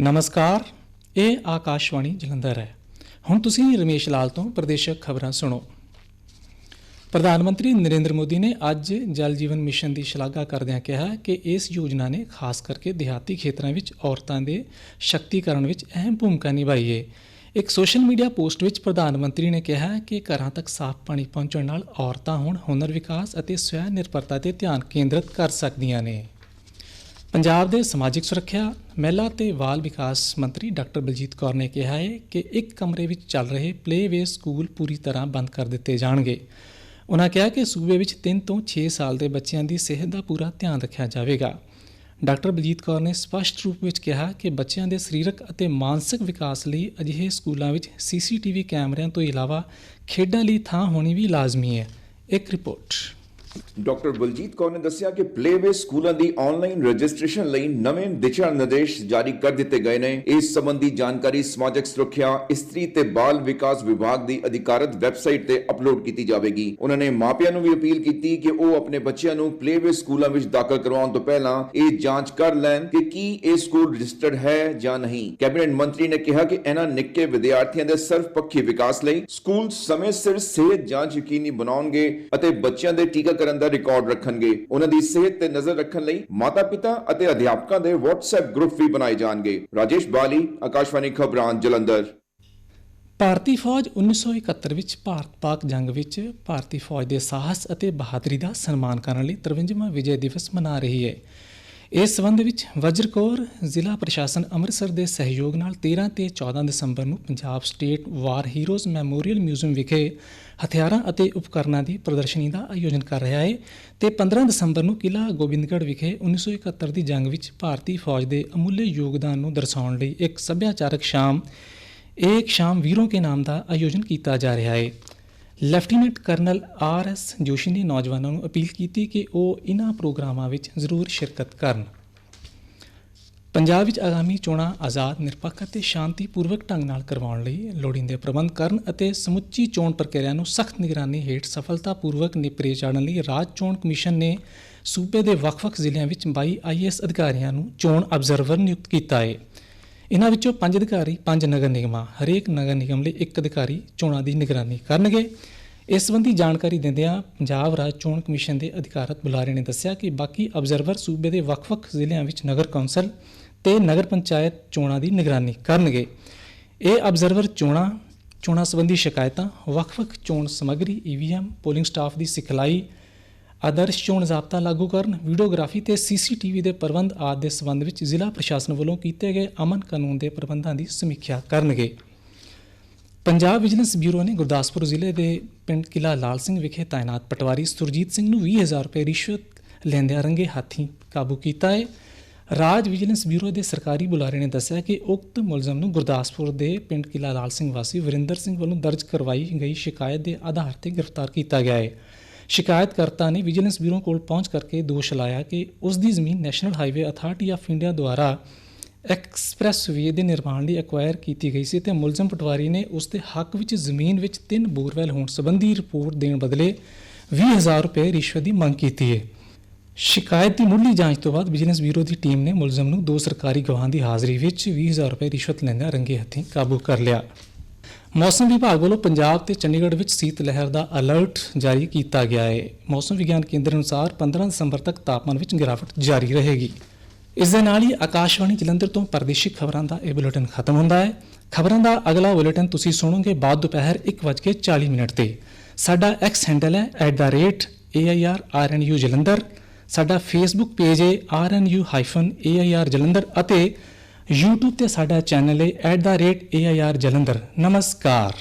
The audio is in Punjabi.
ਨਮਸਕਾਰ, ਇਹ ਆਕਾਸ਼ਵਾਣੀ ਜਲੰਧਰ ਹੈ। ਹੁਣ ਤੁਸੀਂ ਰਮੇਸ਼ ਲਾਲ ਤੋਂ ਪ੍ਰਦੇਸ਼ਕ ਖਬਰਾਂ ਸੁਣੋ। ਪ੍ਰਧਾਨ ਮੰਤਰੀ ਨਰਿੰਦਰ ਮੋਦੀ ਨੇ ਅੱਜ ਜਲ ਜੀਵਨ ਮਿਸ਼ਨ ਦੀ ਸ਼ਲਾਘਾ ਕਰਦਿਆਂ ਕਿਹਾ ਕਿ ਇਸ ਯੋਜਨਾ ਨੇ ਖਾਸ ਕਰਕੇ ਦਿਹਾਤੀ ਖੇਤਰਾਂ ਵਿੱਚ ਔਰਤਾਂ ਦੇ ਸ਼ਕਤੀਕਰਨ ਵਿੱਚ ਅਹਿਮ ਭੂਮਿਕਾ ਨਿਭਾਈ ਹੈ ਇੱਕ ਸੋਸ਼ਲ ਮੀਡੀਆ ਪੋਸਟ ਵਿੱਚ ਪ੍ਰਧਾਨ ਮੰਤਰੀ ਨੇ ਕਿਹਾ ਕਿ ਘਰਾਂ ਤੱਕ ਸਾਫ਼ ਪਾਣੀ ਪਹੁੰਚਣ ਨਾਲ ਔਰਤਾਂ ਹੁਣ ਹੁਨਰ ਵਿਕਾਸ ਅਤੇ ਸਵੈ ਨਿਰਭਰਤਾ ਤੇ ਧਿਆਨ ਕੇਂਦਰਿਤ ਕਰ ਸਕਦੀਆਂ ਨੇ। ਪੰਜਾਬ ਦੇ ਸਮਾਜਿਕ ਸੁਰੱਖਿਆ, ਮਹਿਲਾ ਤੇ ਬਾਲ ਵਿਕਾਸ ਮੰਤਰੀ ਡਾਕਟਰ ਬਲਜੀਤ ਕੌਰ ਨੇ ਕਿਹਾ ਹੈ ਕਿ ਇੱਕ ਕਮਰੇ ਵਿੱਚ ਚੱਲ ਰਹੇ ਪਲੇਵੇ ਸਕੂਲ ਪੂਰੀ ਤਰ੍ਹਾਂ ਬੰਦ ਕਰ ਦਿੱਤੇ ਜਾਣਗੇ। ਉਹਨਾਂ ਕਿਹਾ ਕਿ ਸੂਬੇ ਵਿੱਚ 3 ਤੋਂ 6 ਸਾਲ ਦੇ ਬੱਚਿਆਂ ਦੀ ਸਿਹਤ ਦਾ ਪੂਰਾ ਧਿਆਨ ਰੱਖਿਆ ਜਾਵੇਗਾ। ਡਾਕਟਰ ਬਲਜੀਤ ਕੌਰ ਨੇ ਸਪਸ਼ਟ ਰੂਪ ਵਿੱਚ ਕਿਹਾ ਕਿ ਬੱਚਿਆਂ ਦੇ ਸਰੀਰਕ ਅਤੇ ਮਾਨਸਿਕ ਵਿਕਾਸ ਲਈ ਅਜਿਹੇ ਸਕੂਲਾਂ ਵਿੱਚ ਸੀਸੀਟੀਵੀ ਕੈਮਰਿਆਂ ਤੋਂ ਇਲਾਵਾ ਖੇਡਾਂ ਲਈ ਥਾਂ ਹੋਣੀ ਵੀ ਲਾਜ਼ਮੀ ਹੈ। ਇੱਕ ਰਿਪੋਰਟ। ਡਾਕਟਰ ਬਲਜੀਤ ਕੌਰ ਨੇ ਦੱਸਿਆ ਕਿ ਪਲੇਵੇ ਸਕੂਲਾਂ ਦੀ ਆਨਲਾਈਨ ਰਜਿਸਟ੍ਰੇਸ਼ਨ ਲਈ ਨਵੇਂ ਦਿਸ਼ਾ ਨਿਰਦੇਸ਼ ਜਾਰੀ ਕਰ ਦਿੱਤੇ ਗਏ ਨੇ ਇਸ ਸੰਬੰਧੀ ਜਾਣਕਾਰੀ ਸਮਾਜਿਕ ਸੁਰੱਖਿਆ ਇਸਤਰੀ ਤੇ ਬਾਲ ਵਿਕਾਸ ਵਿਭਾਗ ਦੀ ਅਧਿਕਾਰਤ ਵੈਬਸਾਈਟ ਤੇ ਅਪਲੋਡ ਕੀਤੀ ਜਾਵੇਗੀ ਉਹਨਾਂ ਨੇ ਮਾਪਿਆਂ ਨੂੰ ਵੀ ਅਪੀਲ ਕੀਤੀ ਕਿ ਉਹ ਆਪਣੇ ਬੱਚਿਆਂ ਨੂੰ ਪਲੇਵੇ ਸਕੂਲਾਂ ਵਿੱਚ ਦਾਖਲ ਕਰਵਾਉਣ ਤੋਂ ਪਹਿਲਾਂ ਇਹ ਜਾਂਚ ਕਰ ਲੈਣ ਕਿ ਕੀ ਇਹ ਸਕੂਲ ਰਜਿਸਟਰਡ ਹੈ ਜਾਂ ਨਹੀਂ ਕੈਬਨਿਟ ਮੰਤਰੀ ਨੇ ਕਿਹਾ ਕਿ ਇਹਨਾਂ ਨਿੱਕੇ ਵਿਦਿਆਰਥੀਆਂ ਦੇ ਸਰਵਪੱਖੀ ਵਿਕਾਸ ਲਈ ਸਕੂਲ ਸਮੇਂ ਸਿਰ ਸਿਹਤ ਜਾਂਚ ਯਕੀਨੀ ਬਣਾਉਣਗੇ ਅਤੇ ਬੱਚਿਆਂ ਦੇ ਟੀਕਾ ਟੀਕਾਕਰਨ ਦਾ ਰਿਕਾਰਡ ਰੱਖਣਗੇ। ਉਹਨਾਂ ਦੀ ਸਿਹਤ ਤੇ ਨਜ਼ਰ ਰੱਖਣ ਲਈ ਮਾਤਾ-ਪਿਤਾ ਅਤੇ ਅਧਿਆਪਕਾਂ ਦੇ WhatsApp ਗਰੁੱਪ ਵੀ ਬਣਾਏ ਜਾਣਗੇ। ਰਾਜੇਸ਼ ਬਾਲੀ, ਆਕਾਸ਼ਵਾਣੀ ਖਬਰਾਂ, ਜਲੰਧਰ। ਭਾਰਤੀ ਫੌਜ 1971 ਵਿੱਚ ਭਾਰਤ-ਪਾਕ ਜੰਗ ਵਿੱਚ ਭਾਰਤੀ ਫੌਜ ਦੇ ਸਾਹਸ ਅਤੇ ਬਹਾਦਰੀ ਦਾ ਸਨਮਾਨ ਕਰਨ ਲਈ 53ਵਾਂ ਵਿਜੇ ਦਿਵਸ ਮਨਾ ਰਹੀ ਹੈ। ਇਸ ਸੰਬੰਧ ਵਿੱਚ ਵਜਰ ਕੋਰ ਜ਼ਿਲ੍ਹਾ ਪ੍ਰਸ਼ਾਸਨ ਅੰਮ੍ਰਿਤਸਰ ਦੇ ਸਹਿਯੋਗ ਨਾਲ 13 ਤੇ 14 ਦਸੰਬਰ ਨੂੰ Punjab state war heroes memorial museum ਵਿਖੇ ਹਥਿਆਰਾਂ ਅਤੇ ਉਪਕਰਨਾਂ ਦੀ ਪ੍ਰਦਰਸ਼ਨੀ ਦਾ ਆਯੋਜਨ ਕਰ ਰਿਹਾ ਹੈ ਤੇ 15 ਦਸੰਬਰ ਨੂੰ ਕਿਲਾ ਗੋਬਿੰਦਗੜ੍ਹ ਵਿਖੇ 1971 ਦੀ ਜੰਗ ਵਿੱਚ ਭਾਰਤੀ ਫੌਜ ਦੇ ਅਮੁੱਲੇ ਯੋਗਦਾਨ ਨੂੰ ਦਰਸਾਉਣ ਲਈ ਇੱਕ ਸੱਭਿਆਚਾਰਕ ਸ਼ਾਮ ਏਕ ਸ਼ਾਮ ਵੀਰੋਂ ਕੇ ਨਾਮ ਦਾ ਆਯੋਜਨ ਕੀਤਾ ਜਾ ਰਿਹਾ ਹੈ lieutenant colonel R S Joshi ਨੇ ਨੌਜਵਾਨਾਂ ਨੂੰ ਅਪੀਲ ਕੀਤੀ ਕਿ ਉਹ ਇਹਨਾਂ ਪ੍ਰੋਗਰਾਮਾਂ ਵਿੱਚ ਜ਼ਰੂਰ ਸ਼ਿਰਕਤ ਕਰਨ। ਪੰਜਾਬ ਵਿੱਚ ਆਗਾਮੀ ਚੋਣਾਂ ਆਜ਼ਾਦ, ਨਿਰਪੱਖ ਅਤੇ ਸ਼ਾਂਤੀਪੂਰਵਕ ਢੰਗ ਨਾਲ ਕਰਵਾਉਣ ਲਈ ਲੋੜੀਂਦੇ ਪ੍ਰਬੰਧ ਕਰਨ ਅਤੇ ਸਮੁੱਚੀ ਚੋਣ ਪ੍ਰਕਿਰਿਆ ਨੂੰ ਸਖਤ ਨਿਗਰਾਨੀ ਹੇਠ ਸਫਲਤਾਪੂਰਵਕ ਨਿਪਰੇ ਚਾੜਨ ਲਈ ਰਾਜ ਚੋਣ ਕਮਿਸ਼ਨ ਨੇ ਸੂਬੇ ਦੇ ਵੱਖ-ਵੱਖ ਜ਼ਿਲ੍ਹਿਆਂ ਵਿੱਚ 22 ਆਈਐਸ ਅਧਿਕਾਰੀਆਂ ਨੂੰ ਚੋਣ ਅਬਜ਼ਰਵਰ ਨਿਯੁਕਤ ਕੀਤਾ ਹੈ। ਇਹਨਾਂ ਵਿੱਚੋਂ ਪੰਜ ਅਧਿਕਾਰੀ, ਪੰਜ ਨਗਰ ਨਿਗਮਾਂ, ਹਰੇਕ ਨਗਰ ਨਿਗਮ ਲਈ ਇੱਕ ਅਧਿਕਾਰੀ ਚੋਣਾਂ ਦੀ ਨਿਗਰਾਨੀ ਕਰਨਗੇ। ਇਸ ਸੰਬੰਧੀ ਜਾਣਕਾਰੀ ਦਿੰਦਿਆਂ ਪੰਜਾਬ ਰਾਜ ਚੋਣ ਕਮਿਸ਼ਨ ਦੇ ਅਧਿਕਾਰਤ ਬੁਲਾਰੇ ਨੇ ਦੱਸਿਆ ਕਿ ਬਾਕੀ ਅਬਜ਼ਰਵਰ ਸੂਬੇ ਦੇ ਵੱਖ-ਵੱਖ ਜ਼ਿਲ੍ਹਿਆਂ ਵਿੱਚ ਨਗਰ ਕੌਂਸਲ ਤੇ ਨਗਰ ਪੰਚਾਇਤ ਚੋਣਾਂ ਦੀ ਨਿਗਰਾਨੀ ਕਰਨਗੇ। ਇਹ ਅਬਜ਼ਰਵਰ ਚੋਣਾਂ ਚੋਣਾਂ ਸੰਬੰਧੀ ਸ਼ਿਕਾਇਤਾਂ, ਵੱਖ-ਵੱਖ ਚੋਣ ਸਮੱਗਰੀ ਈਵੀਐਮ ਪੋਲਿੰਗ ਸਟਾਫ ਦੀ ਸਿਖਲਾਈ ਆਦਰਸ਼ ਚੋਣ ਜ਼ਾਬਤਾ ਲਾਗੂ ਕਰਨ, ਵੀਡੀਓਗ੍ਰਾਫੀ ਤੇ ਸੀਸੀਟੀਵੀ ਦੇ ਪ੍ਰਬੰਧ ਆਦਿ ਦੇ ਸੰਬੰਧ ਵਿੱਚ ਜ਼ਿਲ੍ਹਾ ਪ੍ਰਸ਼ਾਸਨ ਵੱਲੋਂ ਕੀਤੇ ਗਏ ਅਮਨ ਕਾਨੂੰਨ ਦੇ ਪ੍ਰਬੰਧਾਂ ਦੀ ਸਮੀਖਿਆ ਕਰਨਗੇ। ਪੰਜਾਬ ਵਿਜੀਲੈਂਸ ਬਿਊਰੋ ਨੇ ਗੁਰਦਾਸਪੁਰ ਜ਼ਿਲ੍ਹੇ ਦੇ ਪਿੰਡ ਕਿਲਾ ਲਾਲ ਸਿੰਘ ਵਿਖੇ ਤਾਇਨਾਤ ਪਟਵਾਰੀ ਸੁਰਜੀਤ ਸਿੰਘ ਨੂੰ 20000 ਰੁਪਏ ਰਿਸ਼ਵਤ ਲੈਂਦਿਆਂ ਰੰਗੇ ਹਾਥੀ ਕਾਬੂ ਕੀਤਾ ਹੈ। ਰਾਜ ਵਿਜੀਲੈਂਸ ਬਿਊਰੋ ਦੇ ਸਰਕਾਰੀ ਬੁਲਾਰੇ ਨੇ ਦੱਸਿਆ ਕਿ ਉਕਤ ਮੁਲਜ਼ਮ ਨੂੰ ਗੁਰਦਾਸਪੁਰ ਦੇ ਪਿੰਡ ਕਿਲਾ ਲਾਲ ਸਿੰਘ ਵਾਸੀ ਵਰਿੰਦਰ ਸਿੰਘ ਵੱਲੋਂ ਦਰਜ ਕਰਵਾਈ ਗਈ ਸ਼ਿਕਾਇਤ ਦੇ ਆਧਾਰ ਤੇ ਗ੍ਰਿਫਤਾਰ ਕੀਤਾ ਗਿਆ ਹੈ। ਸ਼ਿਕਾਇਤਕਰਤਾ ਨੇ ਵਿਜੀਲੈਂਸ ਬਿਊਰੋ ਕੋਲ ਪਹੁੰਚ ਕਰਕੇ ਦੋਸ਼ ਲਾਇਆ ਕਿ ਉਸ ਦੀ ਜ਼ਮੀਨ national highway authority of India ਦੁਆਰਾ ਐਕਸਪ੍ਰੈਸਵੇ ਦੇ ਨਿਰਮਾਣ ਲਈ ਐਕਵਾਇਰ ਕੀਤੀ ਗਈ ਸੀ ਤੇ ਮੁਲਜ਼ਮ ਪਟਵਾਰੀ ਨੇ ਉਸ ਦੇ ਹੱਕ ਵਿੱਚ ਜ਼ਮੀਨ ਵਿੱਚ ਤਿੰਨ ਬੋਰਵੈਲ ਹੋਣ ਸੰਬੰਧੀ ਰਿਪੋਰਟ ਦੇਣ ਬਦਲੇ 20000 ਰੁਪਏ ਰਿਸ਼ਵਤ ਦੀ ਮੰਗ ਕੀਤੀ ਹੈ। ਸ਼ਿਕਾਇਤ ਦੀ ਮੁੱਢਲੀ ਜਾਂਚ ਤੋਂ ਬਾਅਦ ਵਿਜੀਲੈਂਸ ਬਿਊਰੋ ਦੀ ਟੀਮ ਨੇ ਮੁਲਜ਼ਮ ਨੂੰ ਦੋ ਸਰਕਾਰੀ ਗਵਾਹਾਂ ਦੀ ਹਾਜ਼ਰੀ ਵਿੱਚ 20000 ਰੁਪਏ ਰਿਸ਼ਵਤ ਲੈਂਦਿਆਂ ਰੰਗੇ ਹੱਥੀਂ ਕਾਬੂ ਕਰ ਲਿਆ। ਮੌਸਮ ਵਿਭਾਗ ਵੱਲੋਂ ਪੰਜਾਬ ਤੇ ਚੰਡੀਗੜ੍ਹ ਵਿੱਚ ਸੀਤ ਲਹਿਰ ਦਾ ਅਲਰਟ ਜਾਰੀ ਕੀਤਾ ਗਿਆ ਹੈ। ਮੌਸਮ ਵਿਗਿਆਨ ਕੇਂਦਰ ਅਨੁਸਾਰ 15 ਦਸੰਬਰ ਤੱਕ ਤਾਪਮਾਨ ਵਿੱਚ ਗਿਰਾਵਟ ਜਾਰੀ ਰਹੇਗੀ। ਇਸ ਦੇ ਨਾਲ ਹੀ ਆਕਾਸ਼ਵਾਣੀ ਜਲੰਧਰ ਤੋਂ ਪਰਦੇਸ਼ਿਕ ਖਬਰਾਂ ਦਾ ਇਹ ਬੁਲੇਟਿਨ ਖਤਮ ਹੁੰਦਾ ਹੈ। ਖਬਰਾਂ ਦਾ ਅਗਲਾ ਬੁਲੇਟਿਨ ਤੁਸੀਂ ਸੁਣੋਗੇ ਬਾਅਦ ਦੁਪਹਿਰ 1:40 ਮਿੰਟ ਤੇ। ਸਾਡਾ ਐਕਸ ਹੈਂਡਲ ਹੈ @airrnu ਜਲੰਧਰ। ਸਾਡਾ ਫੇਸਬੁੱਕ ਪੇਜ ਹੈ rnu-air ਜਲੰਧਰ ਅਤੇ YouTube ਤੇ ਸਾਡਾ ਚੈਨਲ ਹੈ @air ਜਲੰਧਰ। ਨਮਸਕਾਰ।